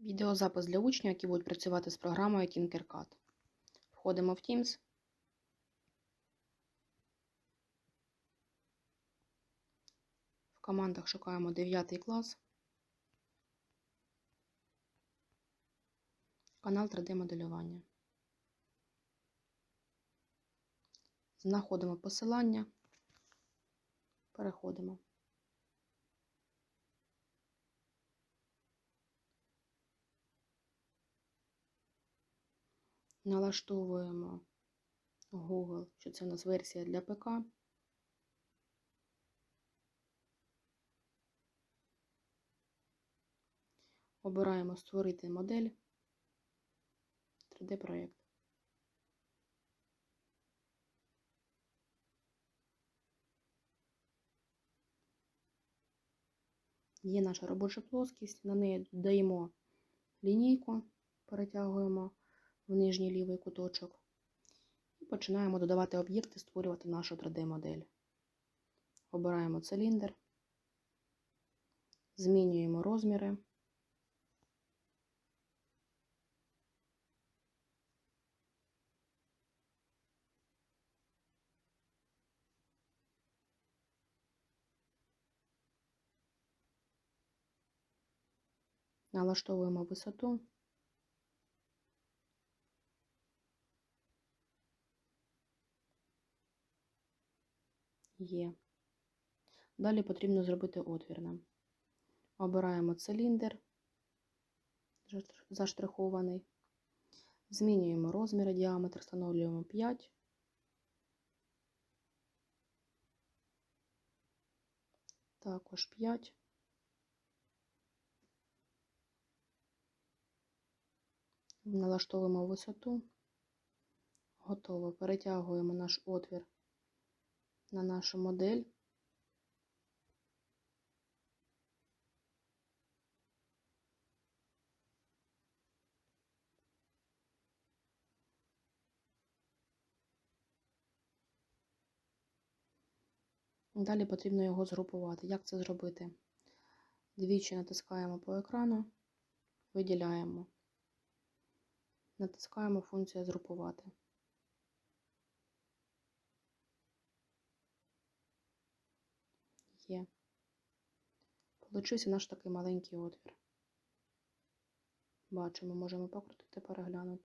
Відеозапис для учнів, які будуть працювати з програмою Tinkercad. Входимо в Teams. В командах шукаємо 9 клас. Канал 3D-моделювання. Знаходимо посилання. Переходимо. Налаштовуємо Google, що це у нас версія для ПК. Обираємо Створити модель 3D проєкт. Є наша робоча плоскість, на неї додаємо лінійку, перетягуємо в нижній лівий куточок і починаємо додавати об'єкти, створювати нашу 3D-модель. Обираємо циліндр, змінюємо розміри. Налаштовуємо висоту. Є. Далі потрібно зробити отвір нам. Обираємо циліндр, заштрихований. Змінюємо розміри, діаметр, встановлюємо 5. Також 5. Налаштовуємо висоту. Готово. Перетягуємо наш отвір на нашу модель. Далі потрібно його згрупувати. Як це зробити? Двічі натискаємо по екрану, виділяємо, натискаємо функцію згрупувати. Є. Получився наш такий маленький отвір. Бачимо, можемо покрутити, переглянути.